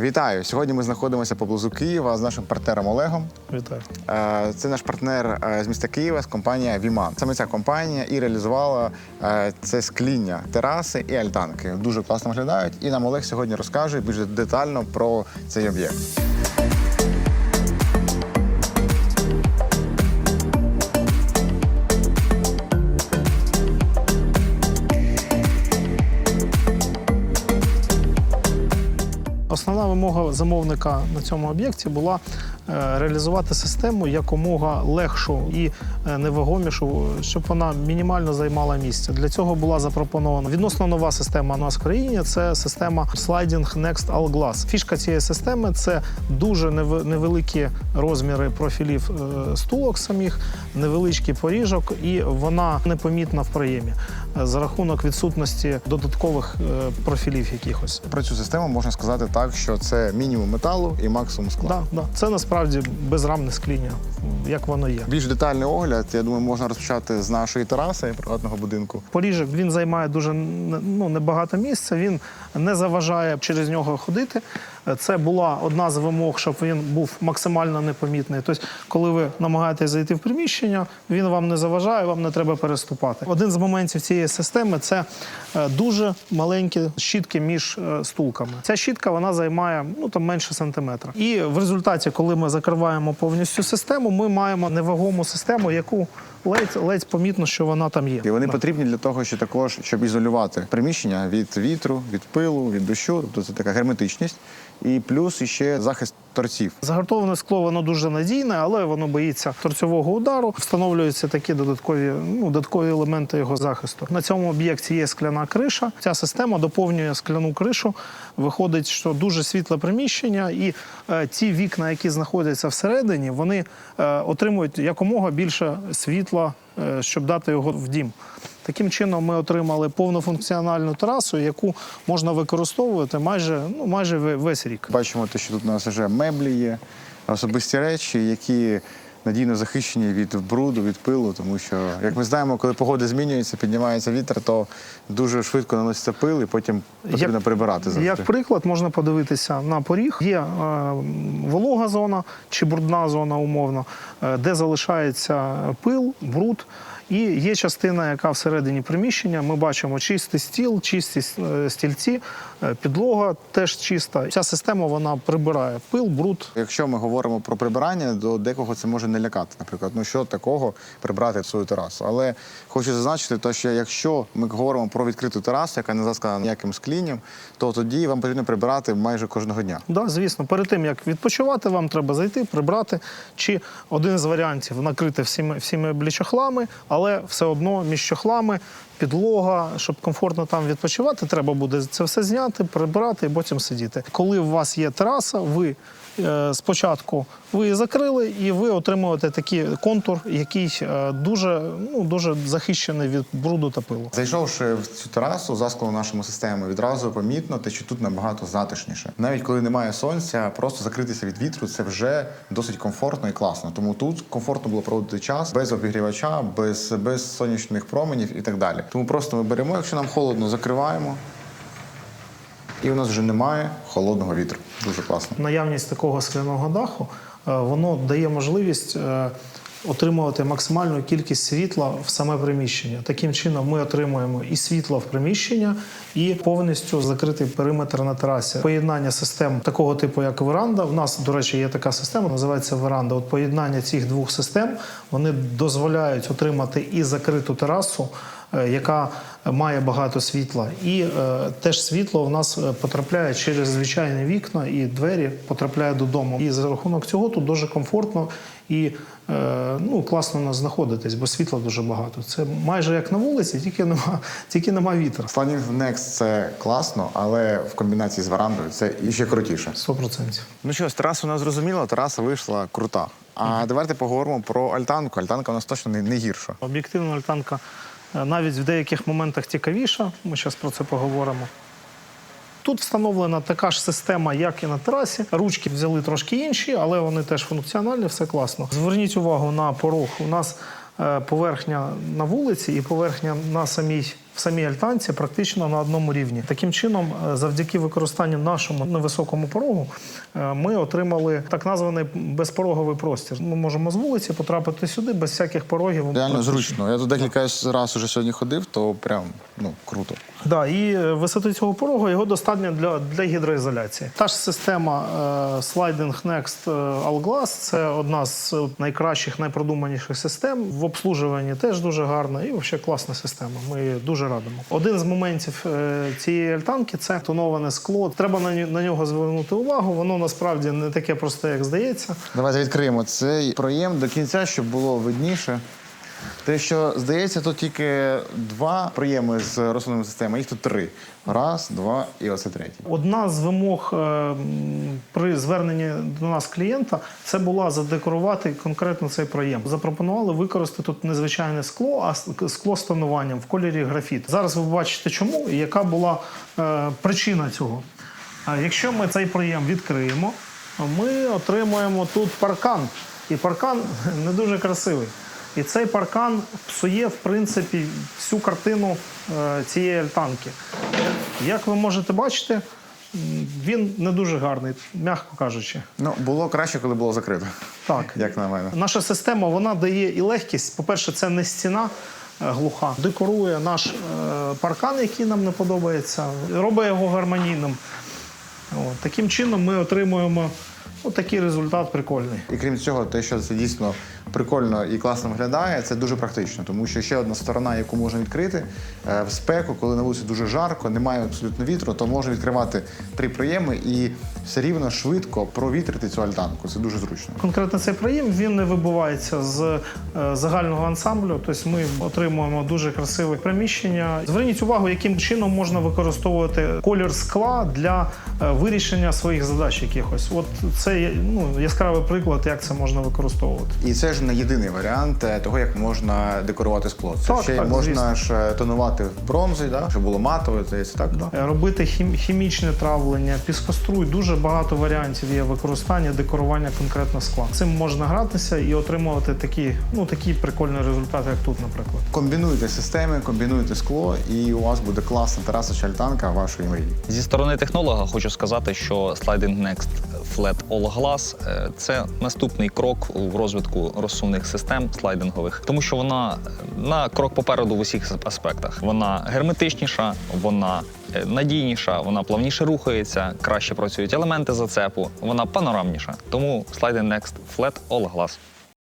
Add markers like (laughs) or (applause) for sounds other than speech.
Вітаю! Сьогодні ми знаходимося поблизу Києва з нашим партнером Олегом. Вітаю. Е, Це наш партнер е, з міста Києва, з компанія Віман. Саме ця компанія і реалізувала е, це скління тераси і альтанки. Дуже класно виглядають. І нам Олег сьогодні розкаже більш детально про цей об'єкт. Основна вимога замовника на цьому об'єкті була реалізувати систему якомога легшу і е, невагомішу, щоб вона мінімально займала місце. Для цього була запропонована відносно нова система у нас в країні. Це система Sliding Next All Glass. Фішка цієї системи це дуже невеликі розміри профілів е, стулок самих, невеличкий поріжок, і вона непомітна в проємі е, за рахунок відсутності додаткових е, профілів якихось. Про цю систему можна сказати так, що це мінімум металу і максимум скла. Да, да. Це насправді безрамне скління, як воно є. Більш детальний огляд, я думаю, можна розпочати з нашої тераси приватного будинку. Поріжок він займає дуже ну, небагато місця, він не заважає через нього ходити. Це була одна з вимог, щоб він був максимально непомітний. Тобто, коли ви намагаєтесь зайти в приміщення, він вам не заважає, вам не треба переступати. Один з моментів цієї системи це е, дуже маленькі щітки між е, стулками. Ця щітка вона займає ну там менше сантиметра. І в результаті, коли ми закриваємо повністю систему, ми маємо невагому систему, яку ледь ледь помітно, що вона там є. І вони потрібні для того, що також щоб ізолювати приміщення від вітру, від пилу, від дощу. Тобто це така герметичність. І плюс іще захист торців. Загартоване скло воно дуже надійне, але воно боїться торцьового удару. Встановлюються такі додаткові, ну, додаткові елементи його захисту. На цьому об'єкті є скляна криша. Ця система доповнює скляну кришу. Виходить, що дуже світле приміщення, і е, ті вікна, які знаходяться всередині, вони е, отримують якомога більше світла, е, щоб дати його в дім. Таким чином, ми отримали повнофункціональну терасу, яку можна використовувати майже, ну, майже весь рік. Бачимо, те, що тут у нас вже меблі є, особисті речі, які надійно захищені від бруду, від пилу, тому що, як ми знаємо, коли погода змінюється, піднімається вітер, то дуже швидко наноситься пил, і потім потрібно Як- прибирати завжди. Як приклад, можна подивитися на поріг. Є е, волога зона чи брудна зона, умовно, е, де залишається пил, бруд. І є частина, яка всередині приміщення. Ми бачимо чистий стіл, чисті е, стільці, е, підлога теж чиста. Ця система вона прибирає пил, бруд. Якщо ми говоримо про прибирання, до декого це може не лякати. Наприклад, ну що такого прибрати свою терасу. Але хочу зазначити, то, що якщо ми говоримо про відкриту терасу, яка не заскана ніяким склінням, то тоді вам потрібно прибирати майже кожного дня. Да, звісно, перед тим як відпочивати, вам треба зайти, прибрати. Чи один з варіантів накрити всіми всіми меблі чохлами, але все одно між чохлами, підлога, щоб комфортно там відпочивати, треба буде це все зняти, прибрати і потім сидіти. Коли у вас є тераса, ви е, спочатку ви її закрили, і ви отримуєте такий контур, який е, дуже, ну, дуже захищений від бруду та пилу. Зайшовши в цю терасу, засклену нашому систему, відразу помітно, те, що тут набагато затишніше. Навіть коли немає сонця, просто закритися від вітру це вже досить комфортно і класно. Тому тут комфортно було проводити час без обігрівача, без, без сонячних променів і так далі. Тому просто ми беремо, якщо нам холодно, закриваємо. І у нас вже немає холодного вітру. Дуже класно. наявність такого скляного даху е, воно дає можливість е, отримувати максимальну кількість світла в саме приміщення. Таким чином, ми отримуємо і світло в приміщення, і повністю закритий периметр на терасі. Поєднання систем такого типу, як веранда. У нас, до речі, є така система, називається веранда. От поєднання цих двох систем вони дозволяють отримати і закриту терасу. Е, Яка має багато світла, і е, теж світло в нас е, потрапляє через звичайні вікна і двері потрапляє додому. І за рахунок цього тут дуже комфортно і е, ну, класно нас знаходитись, бо світла дуже багато. Це майже як на вулиці, тільки нема, тільки нема вітра. Sliding Next – це класно, але в комбінації з верандою це іще крутіше. 100%. Ну що, з тераса у нас зрозуміло, тераса вийшла крута. А давайте поговоримо про альтанку. Альтанка у нас точно не, не гірша. Об'єктивно, альтанка навіть в деяких моментах цікавіша. Ми зараз про це поговоримо. Тут встановлена така ж система, як і на терасі. Ручки взяли трошки інші, але вони теж функціональні, все класно. Зверніть увагу на порог. У нас е, поверхня на вулиці і поверхня на самій в самій альтанці практично на одному рівні. Таким чином, е, завдяки використанню нашому невисокому порогу, е, ми отримали так названий безпороговий простір. Ми можемо з вулиці потрапити сюди без всяких порогів. Реально зручно. Я тут декілька разів уже сьогодні ходив, то прям ну круто. Да, і е, висоти цього порогу його достатньо для, для гідроізоляції. Та ж система е, Sliding Next е, All Glass – це одна з найкращих, найпродуманіших систем. В обслужуванні теж дуже гарна і взагалі класна система. Ми дуже радимо. Один з моментів е, цієї альтанки це тоноване скло. Треба на нього звернути увагу. Воно насправді не таке просте, як здається. Давайте відкриємо цей проєм до кінця, щоб було видніше. Те, що здається, тут тільки два проєми з розсувними системами, їх тут три. Раз, два і оце третій. Одна з вимог е, при зверненні до нас клієнта це була задекорувати конкретно цей проєм. Запропонували використати тут незвичайне скло, а скло з тонуванням в кольорі графіт. Зараз ви бачите, чому і яка була е, причина цього. Якщо ми цей проєм відкриємо, ми отримуємо тут паркан. І паркан (laughs) не дуже красивий. І цей паркан псує, в принципі, всю картину е, цієї альтанки. Як ви можете бачити, він не дуже гарний, м'яко кажучи. Ну, було краще, коли було закрито, Так. як на мене. Наша система вона дає і легкість. По-перше, це не стіна е, глуха, декорує наш е, паркан, який нам не подобається, робить його гармонійним. От. Таким чином ми отримуємо от такий результат прикольний. І крім цього, те, що це дійсно прикольно і класно виглядає, це дуже практично, тому що ще одна сторона, яку можна відкрити е, в спеку, коли на вулиці дуже жарко, немає абсолютно вітру, то можна відкривати три проєми і все рівно швидко провітрити цю альтанку. Це дуже зручно. Конкретно цей проєм він не вибивається з е, загального ансамблю. Тобто ми отримуємо дуже красиве приміщення. Зверніть увагу, яким чином можна використовувати колір скла для е, вирішення своїх задач якихось. От це ну, яскравий приклад, як це можна використовувати. І це ж не єдиний варіант е, того, як можна декорувати скло. Це Так, ще так, можна звісно. ж е, тонувати в бронзі, да? щоб було матове, здається, так? Е, Робити хім- хімічне травлення, піскоструй, дуже багато варіантів є використання, декорування конкретно скла. Цим можна гратися і отримувати такі, ну, такі прикольні результати, як тут, наприклад. Комбінуйте системи, комбінуйте скло, і у вас буде класна тераса чи альтанка вашої мрії. Зі сторони технолога хочу сказати, що Sliding Next Flat All Glass е, – це наступний крок в розвитку розсувних систем слайдингових, тому що вона на крок попереду в усіх аспектах. Вона герметичніша, вона е, надійніша, вона плавніше рухається, краще працюють елементи зацепу, вона панорамніша. Тому Sliding Next Flat All Glass.